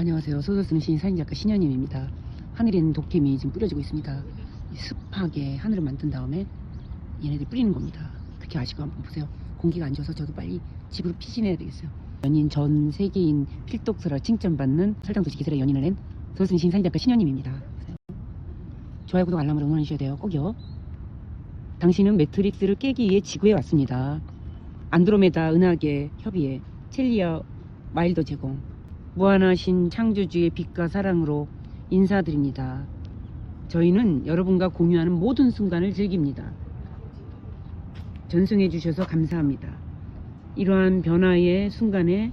안녕하세요. 소설 쓰는 시인 사인작가 신현임입니다. 하늘에는 독템이 지금 뿌려지고 있습니다. 이 습하게 하늘을 만든 다음에 얘네들이 뿌리는 겁니다. 특히 아시고 한번 보세요. 공기가 안 좋아서 저도 빨리 집으로 피신해야 되겠어요. 연인 전 세계인 필독서라 칭찬받는 설탕도시 기술의 연인을 낸 소설 쓰는 시인 사인작가 신현임입니다. 좋아요, 구독, 알람을 응원해 주셔야 돼요. 꼭요. 당신은 매트릭스를 깨기 위해 지구에 왔습니다. 안드로메다 은하계 협의회 첼리아 마일더 제공 무한하신 창조주의 빛과 사랑으로 인사드립니다. 저희는 여러분과 공유하는 모든 순간을 즐깁니다. 전송해 주셔서 감사합니다. 이러한 변화의 순간에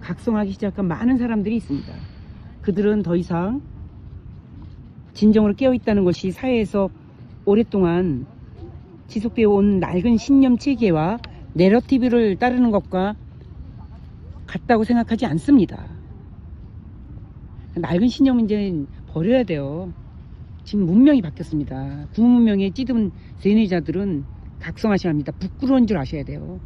각성하기 시작한 많은 사람들이 있습니다. 그들은 더 이상 진정으로 깨어있다는 것이 사회에서 오랫동안 지속되어 온 낡은 신념 체계와 내러티브를 따르는 것과 같다고 생각하지 않습니다. 낡은 신념 이제 버려야 돼요. 지금 문명이 바뀌었습니다. 구문명에 찌든 세뇌자들은 각성하셔야 합니다. 부끄러운 줄 아셔야 돼요.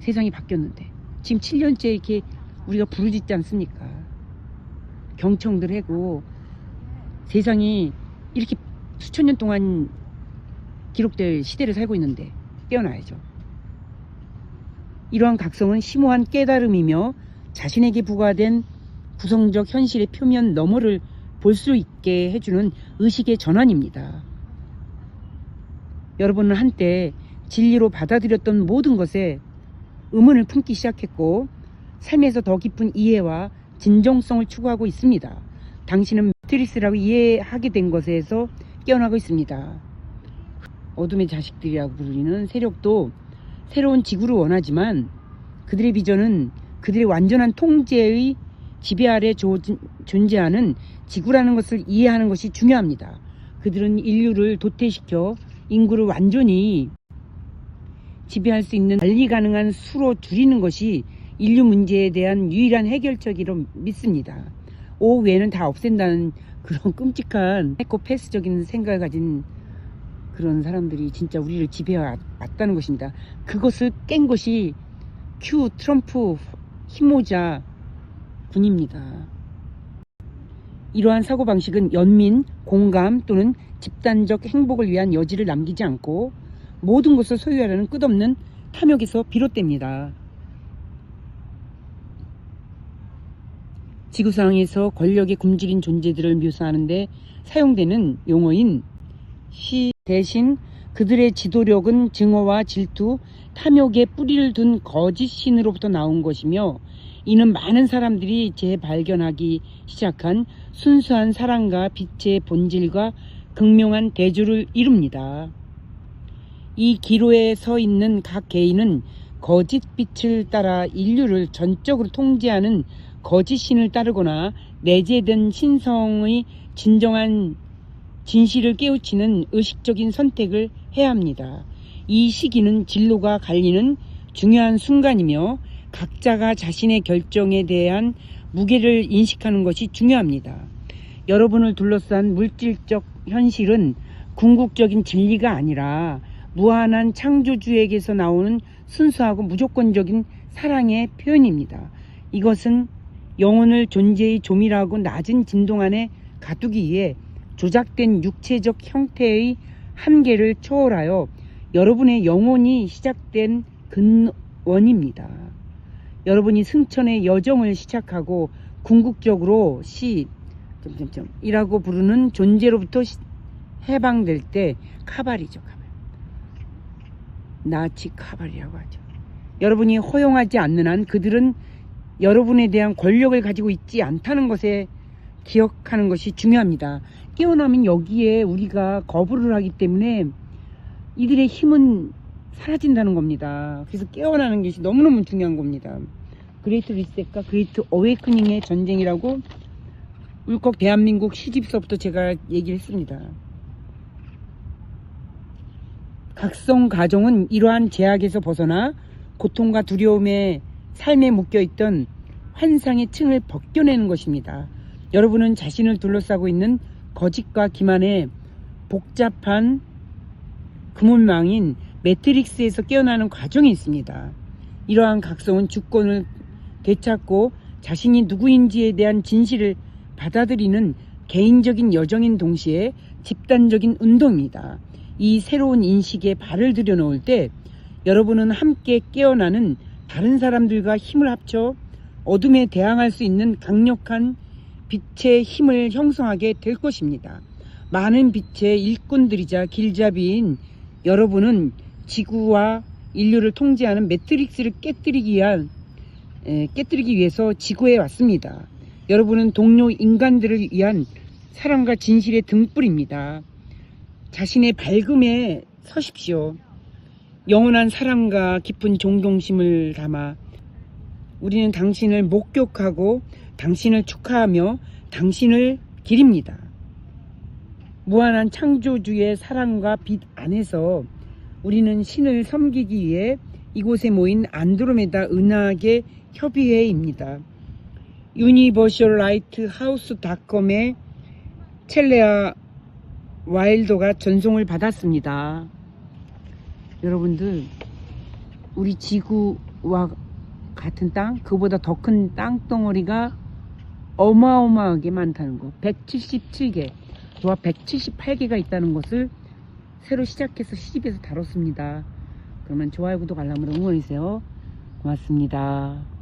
세상이 바뀌었는데. 지금 7년째 이렇게 우리가 부르짖지 않습니까? 경청들 하고 세상이 이렇게 수천 년 동안 기록될 시대를 살고 있는데 깨어나야죠. 이러한 각성은 심오한 깨달음이며 자신에게 부과된 구성적 현실의 표면 너머를 볼 수 있게 해주는 의식의 전환입니다. 여러분은 한때 진리로 받아들였던 모든 것에 의문을 품기 시작했고 삶에서 더 깊은 이해와 진정성을 추구하고 있습니다. 당신은 매트리스라고 이해하게 된 것에서 깨어나고 있습니다. 어둠의 자식들이라고 부르는 세력도 새로운 지구를 원하지만 그들의 비전은 그들의 완전한 통제의 지배 아래 조- 존재하는 지구라는 것을 이해하는 것이 중요합니다. 그들은 인류를 도태시켜 인구를 완전히 지배할 수 있는 관리 가능한 수로 줄이는 것이 인류 문제에 대한 유일한 해결책이로 믿습니다. 오 외에는 다 없앤다는 그런 끔찍한 에코패스적인 생각을 가진 그런 사람들이 진짜 우리를 지배해 왔다는 것입니다. 그것을 깬 것이 큐 트럼프 힘모자 군입니다. 이러한 사고방식은 연민, 공감 또는 집단적 행복을 위한 여지를 남기지 않고 모든 것을 소유하려는 끝없는 탐욕에서 비롯됩니다. 지구상에서 권력에 굶주린 존재들을 묘사하는데 사용되는 용어인 시 대신 그들의 지도력은 증오와 질투, 탐욕에 뿌리를 둔 거짓 신으로부터 나온 것이며 이는 많은 사람들이 재발견하기 시작한 순수한 사랑과 빛의 본질과 극명한 대조를 이룹니다. 이 기로에 서 있는 각 개인은 거짓 빛을 따라 인류를 전적으로 통제하는 거짓 신을 따르거나 내재된 신성의 진정한 진실을 깨우치는 의식적인 선택을 해야 합니다. 이 시기는 진로가 갈리는 중요한 순간이며 각자가 자신의 결정에 대한 무게를 인식하는 것이 중요합니다. 여러분을 둘러싼 물질적 현실은 궁극적인 진리가 아니라 무한한 창조주에게서 나오는 순수하고 무조건적인 사랑의 표현입니다. 이것은 영혼을 존재의 조밀하고 낮은 진동 안에 가두기 위해 조작된 육체적 형태의 한계를 초월하여 여러분의 영혼이 시작된 근원입니다. 여러분이 승천의 여정을 시작하고 궁극적으로 시 점점점 이라고 부르는 존재로부터 시- 해방될 때 카발이죠. 카발. 나치 카발이라고 하죠. 여러분이 허용하지 않는 한 그들은 여러분에 대한 권력을 가지고 있지 않다는 것에 기억하는 것이 중요합니다. 깨어나면 여기에 우리가 거부를 하기 때문에 이들의 힘은 사라진다는 겁니다. 그래서 깨어나는 것이 너무너무 중요한 겁니다. 그레이트 리셋과 그레이트 어웨이크닝의 전쟁이라고 울컥 대한민국 시집서부터 제가 얘기를 했습니다. 각성 가정은 이러한 제약에서 벗어나 고통과 두려움의 삶에 묶여있던 환상의 층을 벗겨내는 것입니다. 여러분은 자신을 둘러싸고 있는 거짓과 기만의 복잡한 그물망인 매트릭스에서 깨어나는 과정이 있습니다. 이러한 각성은 주권을 되찾고 자신이 누구인지에 대한 진실을 받아들이는 개인적인 여정인 동시에 집단적인 운동입니다. 이 새로운 인식에 발을 들여놓을 때 여러분은 함께 깨어나는 다른 사람들과 힘을 합쳐 어둠에 대항할 수 있는 강력한 빛의 힘을 형성하게 될 것입니다. 많은 빛의 일꾼들이자 길잡이인 여러분은 지구와 인류를 통제하는 매트릭스를 깨뜨리기 위한 에, 깨뜨리기 위해서 지구에 왔습니다. 여러분은 동료 인간들을 위한 사랑과 진실의 등불입니다. 자신의 밝음에 서십시오. 영원한 사랑과 깊은 존경심을 담아 우리는 당신을 목격하고 당신을 축하하며 당신을 기립니다. 무한한 창조주의 사랑과 빛 안에서 우리는 신을 섬기기 위해 이곳에 모인 안드로메다 은하계 협의회입니다. 유니버셜 라이트 하우스닷컴의 첼레아 와일더가 전송을 받았습니다. 여러분들 우리 지구와 같은 땅 그보다 더 큰 땅덩어리가 어마어마하게 많다는 거 177개 또한 178개가 있다는 것을 새로 시작해서 시집에서 다뤘습니다. 그러면 좋아요 구독 알람으로 응원해주세요. 고맙습니다.